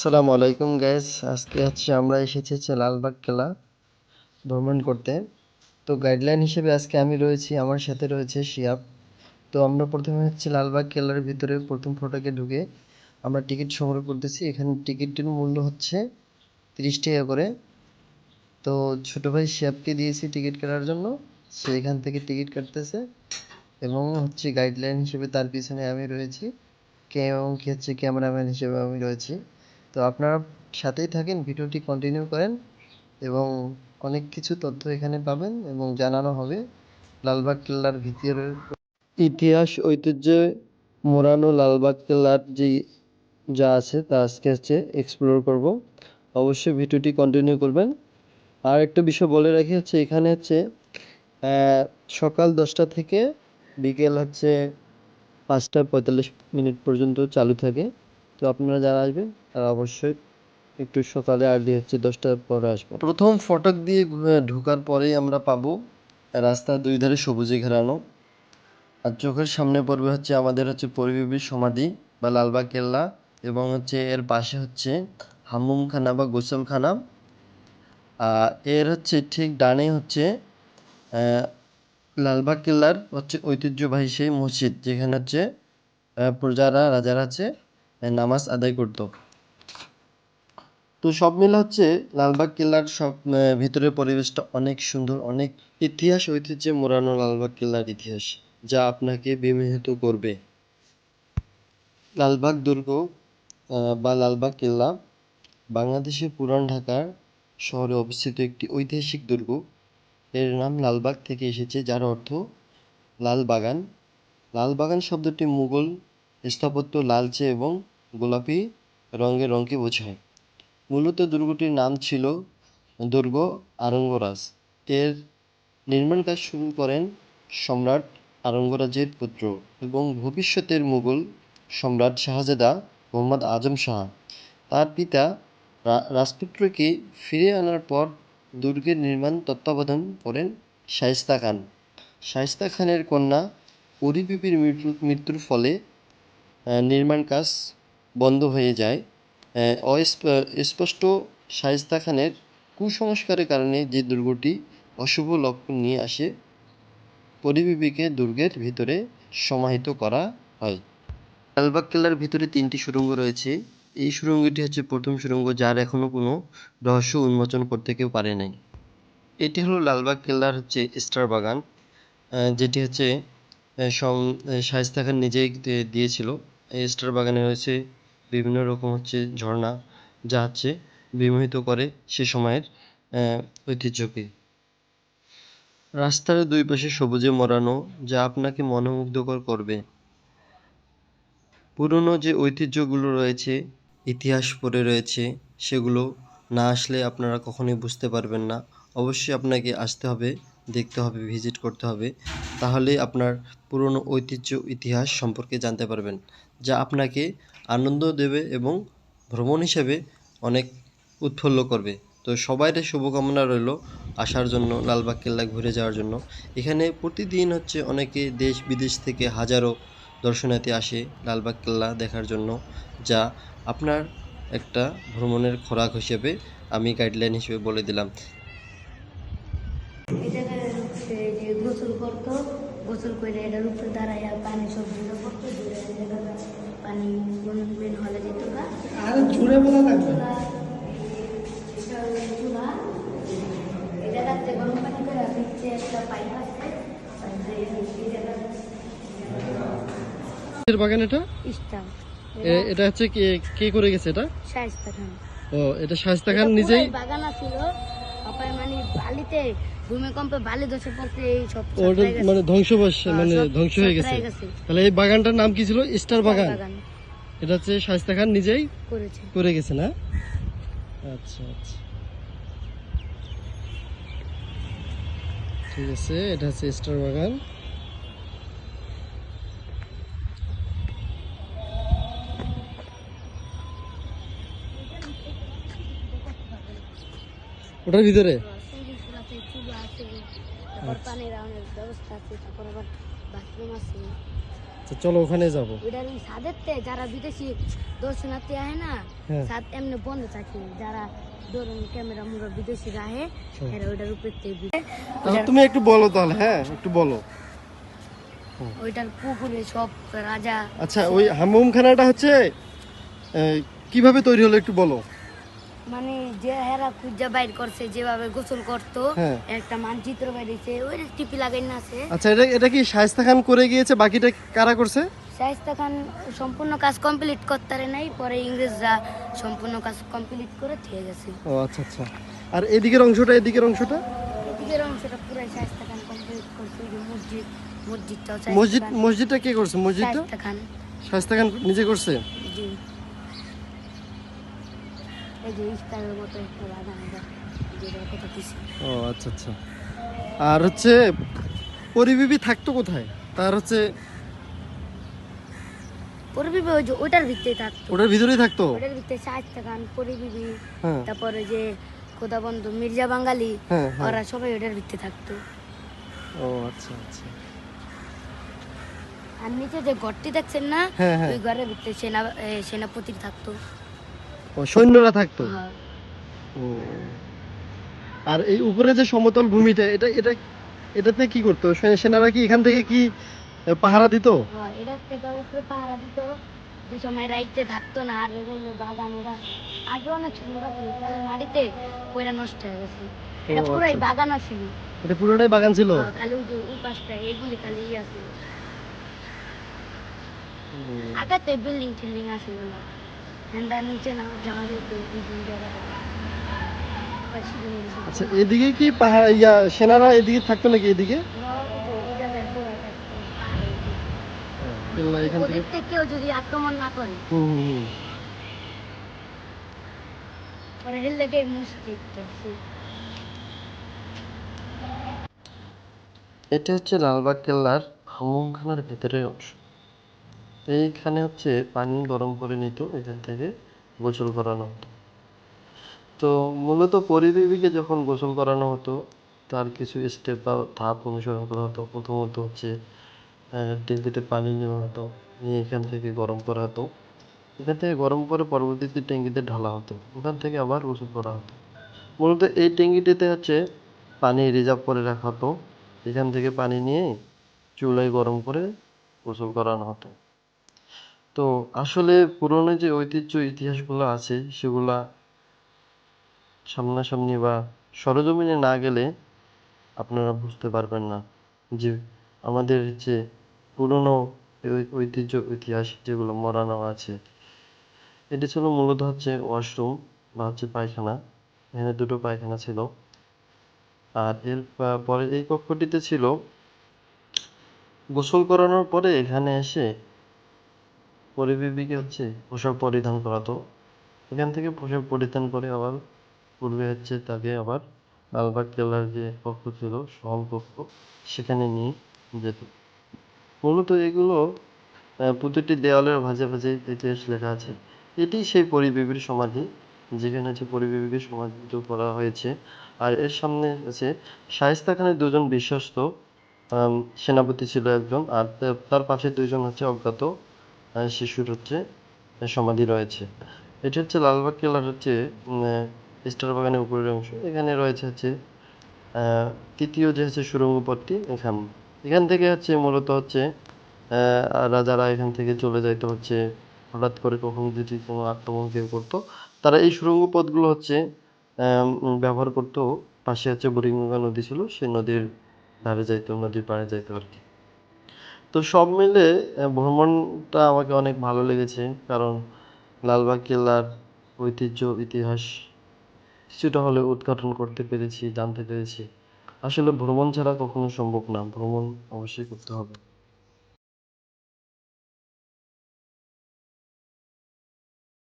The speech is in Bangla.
আসসালামু আলাইকুম গ্যাস আজকে হচ্ছে আমরা এসেছি হচ্ছে লালবাগ কেলা ভ্রমণ করতে। তো গাইডলাইন হিসেবে আজকে আমি রয়েছি, আমার সাথে রয়েছে শিয়াব। তো আমরা প্রথমে হচ্ছে লালবাগ কেলার ভিতরে প্রথম ফটোকে ঢুকে আমরা টিকিট সংগ্রহ করতেছি। এখানে টিকিটের মূল্য হচ্ছে তিরিশ টাকা করে। তো ছোটো ভাই শিয়াবকে দিয়েছি টিকিট কাটার জন্য। সে এখান থেকে টিকিট কাটতেছে এবং হচ্ছে গাইডলাইন হিসেবে তার পিছনে আমি রয়েছি। কে এবং কি হচ্ছে ক্যামেরাম্যান হিসেবে আমি রয়েছি। তো আপনারা সাথেই থাকেন, ভিডিওটি কন্টিনিউ করেন এবং অনেক কিছু তথ্য এখানে পাবেন এবং জানানো হবে। লালবাগ কেল্লার ভিতরের ইতিহাস, ঐতিহ্যে, মোড়ানো লালবাগ কেল্লার যে যা আছে তা আজকে হচ্ছে এক্সপ্লোর করব। অবশ্যই ভিডিওটি কন্টিনিউ করবেন। আর একটা বিষয় বলে রাখি হচ্ছে, এখানে হচ্ছে সকাল দশটা থেকে বিকেল হচ্ছে পাঁচটা পঁয়তাল্লিশ মিনিট পর্যন্ত চালু থাকে। তো আপনারা যারা আসবেন তারা অবশ্যই একটু সকালে আর্লি হচ্ছে দশটার পরে আসবেন। প্রথম ফটক দিয়ে ঢোকার পরেই আমরা পাবো রাস্তার দুই ধারে সবুজে ঘেরানো। আর চোখের সামনে পড়বে হচ্ছে আমাদের হচ্ছে পরিবিবির সমাধি বা লালবাগ কেল্লা এবং হচ্ছে এর পাশে হচ্ছে হাম্মুমখানা বা গোসলখানা। এর হচ্ছে ঠিক ডানে হচ্ছে লালবাগ কেল্লার হচ্ছে ঐতিহ্যবাহী সেই মসজিদ যেখানে হচ্ছে প্রজারা রাজারা আহ, নামাজ আদায় করতো। তো সব মিলে হচ্ছে লালবাগ কেল্লার সব ভিতরের পরিবেশটা অনেক সুন্দর, অনেক ইতিহাস ঐতিহ্যে মোড়ানো লালবাগ কেল্লার ইতিহাস, যা আপনাকে বিমোহিত করবে। লালবাগ দুর্গ বা লালবাগ কেল্লা বাংলাদেশের পুরান ঢাকার শহরে অবস্থিত একটি ঐতিহাসিক দুর্গ। এর নাম লালবাগ থেকে এসেছে, যার অর্থ লাল বাগান। লাল বাগান শব্দটি মুঘল স্থাপত্য লালচে এবং গোলাপি রঙের রঙকে বোঝায়। মূলত দুর্গটির নাম ছিল দুর্গ আরঙ্গরাজ। এর নির্মাণ কাজ শুরু করেন সম্রাট আরঙ্গরাজের পুত্র এবং ভবিষ্যতের মুঘল সম্রাট শাহজাদা মোহাম্মদ আজম শাহ। তার পিতা রাজপুত্রকে ফিরিয়ে আনার পর দুর্গের নির্মাণ তত্ত্বাবধান করেন শায়েস্তা খান। শায়েস্তা খানের কন্যা পরিবিবির মৃত্যু, মৃত্যুর ফলে নির্মাণ কাজ বন্ধ হয়ে যায়। স্পষ্ট শায়েস্তা খানের কুসংস্কারের কারণে যে দুর্গটি অশুভ লক্ষণ নিয়ে আসে, পরিবিবিকে দুর্গের ভিতরে সমাহিত করা হয়। লালবাগ কেল্লার ভিতরে তিনটি সুড়ঙ্গ রয়েছে। এই সুড়ঙ্গটি হচ্ছে প্রথম সুড়ঙ্গ যার এখনও কোনো রহস্য উন্মোচন করতে কেউ পারে নাই। এটি হলো লালবাগ কেল্লার হচ্ছে স্টার বাগান যেটি হচ্ছে শায়েস্তা খান নিজেই দিয়েছিল। এই স্টার বাগানে রয়েছে বিভিন্ন রকম হচ্ছে ঝর্ণা যা হচ্ছে বিমোহিত করে সে সময়ের ঐতিহ্যকে। রাস্তার দুই পাশে সবুজে মোড়ানো যা আপনাকে মনোমুগ্ধকর করবে। পুরনো যে ঐতিহ্যগুলো রয়েছে, ইতিহাস পড়ে রয়েছে, সেগুলো না আসলে আপনারা কখনোই বুঝতে পারবেন না। অবশ্যই আপনাকে আসতে হবে, দেখতে হবে, ভিজিট করতে হবে তাহলে আপনার পুরনো ঐতিহ্য, ইতিহাস সম্পর্কে জানতে পারবেন, যা আপনাকে আনন্দ দেবে এবং ভ্রমণ হিসেবে অনেক উৎফুল্ল করবে। তো সবাইয়ের শুভকামনা রইল আসার জন্য, লালবাগ কেল্লা ঘুরে যাওয়ার জন্য। এখানে প্রতিদিন হচ্ছে অনেকে দেশ বিদেশ থেকে হাজারো দর্শনার্থী আসে লালবাগ কেল্লা দেখার জন্য, যা আপনার একটা ভ্রমণের খোরাক হিসেবে আমি গাইডলাইন হিসেবে বলে দিলাম। এই যে গোসল করতো গোসল করে এটার উপরে দাঁড়াইয়া পানি সব পানি মেন হলে যেত গা আর জুড়ে বলা লাগবে এটা গরম পানি করে একটা পাইপ আছে। বাগান হচ্ছে কে কে করে গেছে এটা? শায়স্তা খান। ও এটা শায়েস্তা খান নিজেই? বাগান ছিল মানে বালিতে ভূমিকম্পে বালি ধসে পড়তে এই সব ওটা মানে হ্যাঁ, মানে ধ্বংস হয়ে গেছে। তাহলে এই বাগানটার নাম কি ছিল? স্টার বাগান। এটা হচ্ছে শায়েস্তা খান নিজেই করেছে। করে গেছে না? আচ্ছা আচ্ছা। ঠিক আছে এটা হচ্ছে স্টার বাগান। আছে আচ্ছা চলো ওখানে যাব। ওইটার ওই সাদেরতে যারা বিদেশি দর্শনার্থী আহে না। সাদ এমনি বন্ধ থাকে যারা ধরুন ক্যামেরা মুরা বিদেশি এরা ওইটার উপর তুমি একটু বলো তাহলে হ্যাঁ একটু বলো। ওইটার পুকুরে সব রাজা আচ্ছা ওই হামুমখানাটা হচ্ছে কীভাবে তৈরি হলো একটু বলো। মানে যে হেরা খুঁজা বাইর করছে যেভাবে গোসল করতো হ্যাঁ। একটা মানচিত্র বাইরেছে ওই টিপি লাগাই না আছে আচ্ছা এটা এটা কি শায়েস্তা খান করে গিয়েছে বাকিটা কারা করছে? শাহিস্তা খান সম্পূর্ণ কাজ কমপ্লিট করতে নাই পরে ইংরেজরা সম্পূর্ণ কাজ কমপ্লিট করে থেকে গেছে। ও আচ্ছা আচ্ছা। আর এদিকের অংশটা এদিকের অংশটা? এদিকের অংশটা পুরো শাহিস্তা খান কমপ্লিট করছে মসজিদ মসজিদটাও শায়েস্তা মসজিদ মসজিদটা কে করছে? মসজিদটা? শায়েস্তা খান। শায়েস্তা খান নিজে করছে? জি। এই যে ইস্তারের মতো একটা রাজা রাজা যেটা কথা দিছি। ও আচ্ছা আচ্ছা। আর হচ্ছে পরিবিবি থাকতো কোথায়? তার হচ্ছে পরিবিবি ওই যে ওইটার ভিত্তিতে থাকতো। ওটার ভিতরেই থাকতো? ওইটার ভিত্তিতে শাহিস্তা খান পরিবিবি হ্যাঁ। তারপরে যে খোদাবন্ধু মির্জা বাঙালি হ্যাঁ হ্যাঁ। ওরা সবাই ওটার থাকতো। ও আচ্ছা আচ্ছা। আর নিচে যে ঘরটি দেখছেন না হ্যাঁ হ্যাঁ। ওই ঘরের ভিতরে সেনা সেনাপতির থাকতো। ও সৈন্যরা থাকতো? হ্যাঁ। ও। আর এই উপরে যে সমতল ভূমিটা এটা এটা এটাতে কি করতো? সেনারা কি এখান থেকে কি পাহারা দিত? হ্যাঁ, থেকে উপরে পাহারা দিত। যে সময় রাইতে থাকতো না আর এগুলো আগে অনেক সুন্দর মাটিতে পয়রা নষ্ট হয়ে গেছে। এটা পুরাই আচ্ছা। বাগান ছিল। এটা পুরোটাই বাগান ছিল? হ্যাঁ, খালি ওই যে ওই পাশটা এগুলি খালি আছে আগাতে বিল্ডিং টিল্ডিং আছে নিচে না আচ্ছা এদিকে কি পাহাড় ইয়া সেনারা এদিকে থাকতো নাকি এদিকে? এখান থেকে। কেউ যদি আক্রমণ না করে। হুম। পরে দেখছি এটা হচ্ছে লালবাগ কেল্লার হামুমখানার ভেতরের অংশ। এইখানে হচ্ছে পানি গরম করে নিত, এখান থেকে গোসল করানো হতো। তো মূলত পরিদেবীকে যখন গোসল করানো হতো, তার কিছু স্টেপ বা ধাপ অনুসরণ করা হতো। প্রথমত হচ্ছে ট্যাঙ্কিতে পানি নেওয়া হতো, নিয়ে এখান থেকে গরম করা হতো। এখান থেকে গরম করে পরবর্তীতে ট্যাঙ্কিতে ঢালা হতো। ওখান থেকে আবার গোসল করা হতো। মূলত এই ট্যাঙ্কিটিতে হচ্ছে পানি রিজার্ভ করে রাখা হতো। এখান থেকে পানি নিয়ে চুলায় গরম করে গোসল করানো হতো। তো আসলে পুরনো যে ঐতিহ্য ইতিহাসগুলো আছে, সেগুলা সামনাসামনি বা সরজমিনে না গেলে আপনারা বুঝতে পারবেন না যে আমাদের যে পুরনো ঐতিহ্য, ইতিহাস যেগুলো মরানো আছে, এটি ছিল মূলত হচ্ছে ওয়াশরুম বা হচ্ছে পায়খানা। এখানে দুটো পায়খানা ছিল। আর এর পরে এই কক্ষটিতে ছিল গোসল করানোর পরে এখানে এসে পরিবেবীকে হচ্ছে পোশাক পরিধান করাতো এখান থেকে পোশাক পরিধান করে আবার পূর্বে হচ্ছে তাকে আবার লালবাগ কেল্লার যে কক্ষ ছিল সহল কক্ষ সেখানে নিয়ে যেত। মূলত এগুলো প্রতিটি দেওয়ালের ভাঁজে ভাঁজে ইতিহাস লেখা আছে। এটি সেই পরিবেবীর সমাধি, যেখানে হচ্ছে পরিবেবীকে সমাধিত করা হয়েছে। আর এর সামনে আছে শায়েস্তা খানের দুজন বিশ্বস্ত সেনাপতি ছিল একজন, আর তার পাশে দুইজন হচ্ছে অজ্ঞাত। শিশুর হচ্ছে সমাধি রয়েছে। এটি হচ্ছে লালবাগ কেল্লার হচ্ছে স্টার বাগানের উপরের অংশ। এখানে রয়েছে হচ্ছে তৃতীয় যে হচ্ছে সুড়ঙ্গ পথটি, এখান এখান থেকে হচ্ছে মূলত হচ্ছে রাজারা এখান থেকে চলে যাইতে হচ্ছে, হঠাৎ করে কখনো যদি কোনো আক্রমণ কেউ করতো, তারা এই সুড়ঙ্গ পথগুলো হচ্ছে ব্যবহার করতো। পাশে হচ্ছে বুড়িগঙ্গা নদী ছিল, সেই নদীর ধারে যাইতো, নদীর পাড়ে যাইতো আর কি। তো সব মিলে ভ্রমণটা আমাকে অনেক ভালো লেগেছে। কারণ লালবাগ কেল্লার ঐতিহ্য, ইতিহাস কিছুটা হলেও উদ্ঘাটন করতে পেরেছি, জানতে পেরেছি। আসলে ভ্রমণ ছাড়া কখনো সম্ভব না। ভ্রমণ অবশ্যই করতে হবে।